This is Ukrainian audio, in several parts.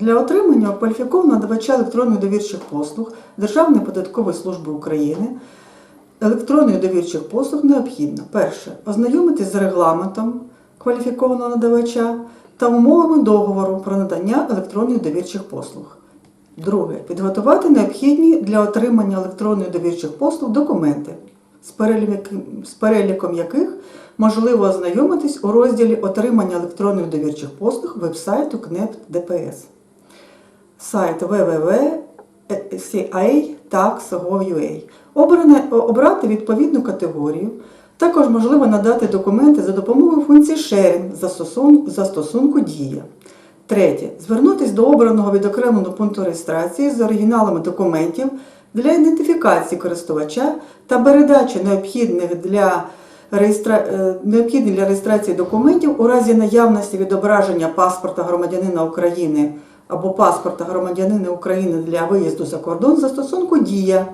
Для отримання кваліфікованого надавача електронних довірчих послуг Державної податкової служби України електронних довірчих послуг необхідно перше ознайомитись з регламентом кваліфікованого надавача та умовами договору про надання електронних довірчих послуг. Друге підготувати необхідні для отримання електронних довірчих послуг документи, з переліком, яких можливо ознайомитись у розділі Отримання електронних довірчих послуг вебсайту КНЕП ДПС сайт www.ca.tax.gov.ua. Обрати відповідну категорію. Також можливо надати документи за допомогою функції Sharing застосун- застосунку Дія. Третє. Звернутися до обраного відокремленого пункту реєстрації з оригіналами документів для ідентифікації користувача та передачі необхідних для реєстра... е, необхідних для реєстрації документів у разі наявності відображення паспорта громадянина України або паспорта громадянина України для виїзду за кордон застосунку Дія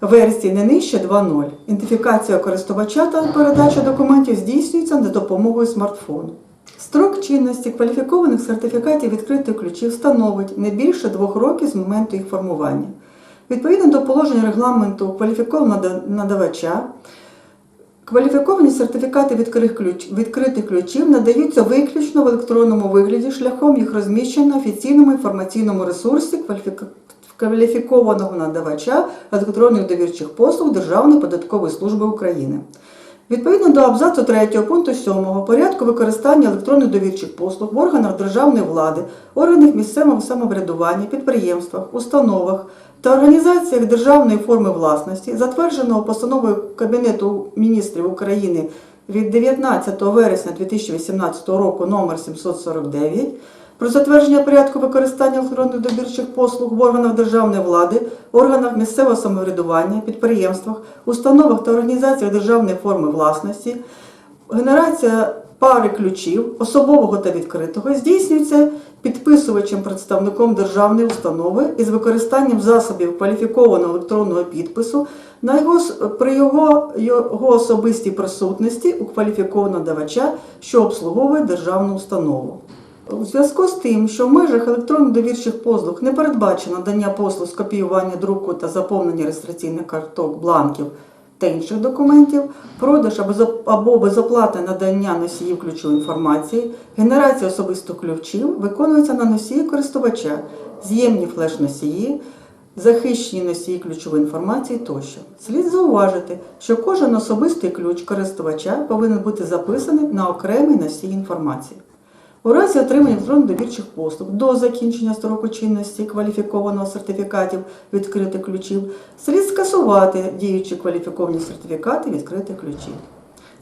версії не нижче 2.0. Ідентифікація користувача та передача документів здійснюється за допомогою смартфону. Строк чинності кваліфікованих сертифікатів відкритих ключів становить не більше двох років з моменту їх формування. Відповідно до положень регламенту кваліфікованого надавача, Кваліфіковані сертифікати відкритих, ключ, відкритих ключів надаються виключно в електронному вигляді шляхом їх розміщення на офіційному інформаційному ресурсі кваліфікованого надавача електронних довірчих послуг Державної податкової служби України. Відповідно до абзацу 3 пункту 7 порядку використання електронних довірчих послуг в органах державної влади, органах місцевого самоврядування, підприємствах, установах та організаціях державної форми власності, затвердженого постановою Кабінету міністрів України від 19 вересня 2018 року номер 749 про затвердження порядку використання електронних добірчих послуг в органах державної влади, органах місцевого самоврядування, підприємствах, установах та організаціях державної форми власності, генерація пари ключів особового та відкритого здійснюється підписувачем представником державної установи із використанням засобів кваліфікованого електронного підпису на його, при його, його особистій присутності у кваліфікованого давача, що обслуговує державну установу. У зв'язку з тим, що в межах електронних довірчих послуг не передбачено надання послуг з копіювання друку та заповнення реєстраційних карток, бланків та інших документів, продаж або безоплатне надання носіїв ключової інформації, генерація особистих ключів виконується на носії користувача, з'ємні флеш-носії, захищені носії ключової інформації тощо. Слід зауважити, що кожен особистий ключ користувача повинен бути записаний на окремий носій інформації. У разі отримання електронних довірчих послуг до закінчення строку чинності кваліфікованого сертифікатів відкритих ключів слід скасувати діючі кваліфіковані сертифікати відкритих ключів.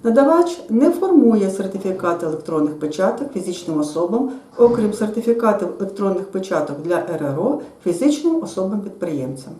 Надавач не формує сертифікати електронних печаток фізичним особам, окрім сертифікатів електронних печаток для РРО фізичним особам-підприємцям.